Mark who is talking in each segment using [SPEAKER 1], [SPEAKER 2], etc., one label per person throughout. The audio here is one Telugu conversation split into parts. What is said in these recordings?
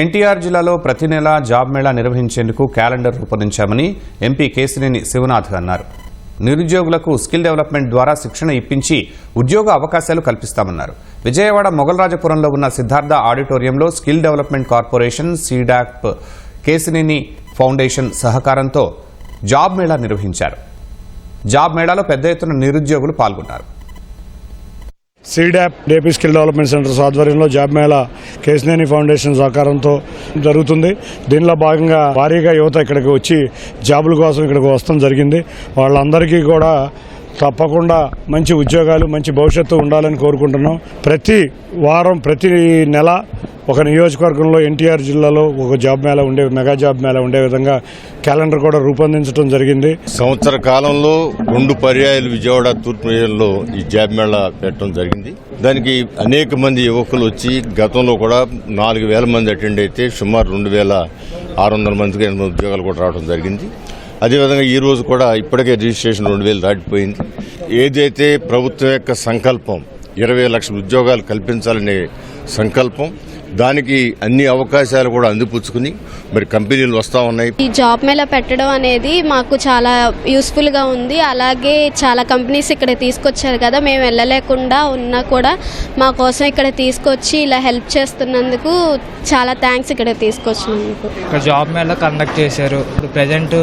[SPEAKER 1] ఎన్టీఆర్ జిల్లాలో ప్రతి నెల జాబ్ మేళా నిర్వహించేందుకు క్యాలెండర్ రూపొందించామని ఎంపీ కేసినేని శివనాథ్ అన్నారు. నిరుద్యోగులకు స్కిల్ డెవలప్మెంట్ ద్వారా శిక్షణ ఇప్పించి ఉద్యోగ అవకాశాలు కల్పిస్తామన్నారు. విజయవాడ మొగలరాజపురంలో ఉన్న సిద్ధార్థ ఆడిటోరియంలో skill development corporation SEEDAP Kesineni foundation సహకారంతో జాబ్ మేళా నిర్వహించారు. జాబ్ మేళాలో పెద్ద ఎత్తున నిరుద్యోగులు పాల్గొన్నారు.
[SPEAKER 2] సీడాప్ డేపీ స్కిల్ డెవలప్మెంట్ సెంటర్స్ ఆధ్వర్యంలో జాబ్ మేళా కేసినేని ఫౌండేషన్ సహకారంతో జరుగుతుంది. దీనిలో భాగంగా భారీగా యువత ఇక్కడికి వచ్చి జాబుల కోసం ఇక్కడికి వస్తాం జరిగింది. వాళ్ళందరికీ కూడా తప్పకుండా మంచి ఉద్యోగాలు మంచి భవిష్యత్తు ఉండాలని కోరుకుంటున్నాం. ప్రతి వారం ప్రతి నెల ఒక నియోజకవర్గంలో ఎన్టీఆర్ జిల్లాలో ఒక జాబ్ మేళ ఉండే మెగా జాబ్ మేళ ఉండే విధంగా క్యాలెండర్ కూడా రూపొందించడం జరిగింది.
[SPEAKER 3] సంవత్సర కాలంలో రెండు పర్యాయాలు విజయవాడ తూర్పు నియోజకవర్గంలో ఈ జాబ్ మేళ పెట్టడం జరిగింది. దానికి అనేక మంది యువకులు వచ్చి గతంలో కూడా నాలుగు వేల మంది అటెండ్ అయితే సుమారు రెండు వేల ఆరు వందల మందికి ఎనిమిది ఉద్యోగాలు కూడా రావడం జరిగింది. అదేవిధంగా ఈ రోజు కూడా ఇప్పటికే రిజిస్ట్రేషన్ రెండు వేలు దాటిపోయింది. ఏదైతే ప్రభుత్వం యొక్క సంకల్పం ఇరవై లక్షల ఉద్యోగాలు కల్పించాలనే సంకల్పం దానికి అన్ని అవకాశాలు కూడా అందిపుచ్చుకుని మరి కంపెనీలు వస్తూ ఉన్నాయి.
[SPEAKER 4] ఈ జాబ్ మేళ పెట్టడం అనేది మాకు చాలా యూస్ఫుల్గా ఉంది. అలాగే చాలా కంపెనీస్ ఇక్కడ తీసుకొచ్చారు కదా మేము వెళ్ళలేకుండా ఉన్నా కూడా మా కోసం ఇక్కడ తీసుకొచ్చి ఇలా హెల్ప్ చేస్తున్నందుకు చాలా థ్యాంక్స్ ఇక్కడ తీసుకొచ్చినందుకు.
[SPEAKER 5] ఇక్కడ జాబ్ మేళ కండక్ట్ చేశారు. ఇప్పుడు ప్రజెంట్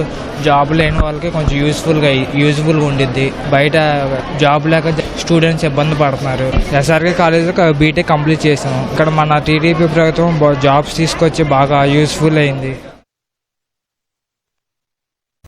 [SPEAKER 5] జాబ్ లేని వాళ్ళకి కొంచెం యూస్ఫుల్గా యూజ్ఫుల్గా ఉండిద్ది. బయట జాబ్ లేక స్టూడెంట్స్ ఇబ్బంది పడుతున్నారు. ఎస్ఆర్కే కాలేజీలో బీటెక్ కంప్లీట్ చేసాము ఇక్కడ మన టీడీపీ ప్రభుత్వం జాబ్స్ తీసుకొచ్చి బాగా యూస్ఫుల్ అయింది.